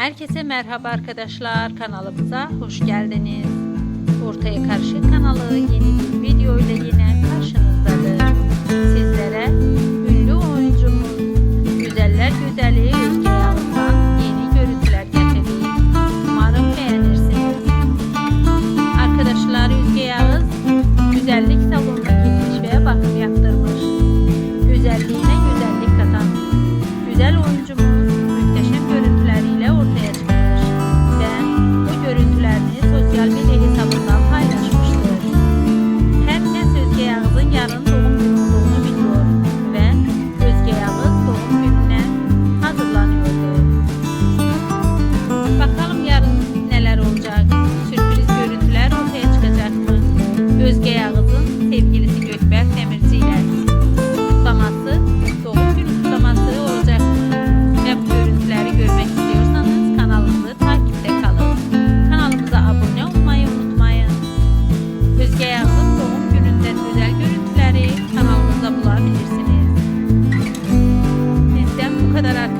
Herkese merhaba arkadaşlar kanalımıza hoş geldiniz. that I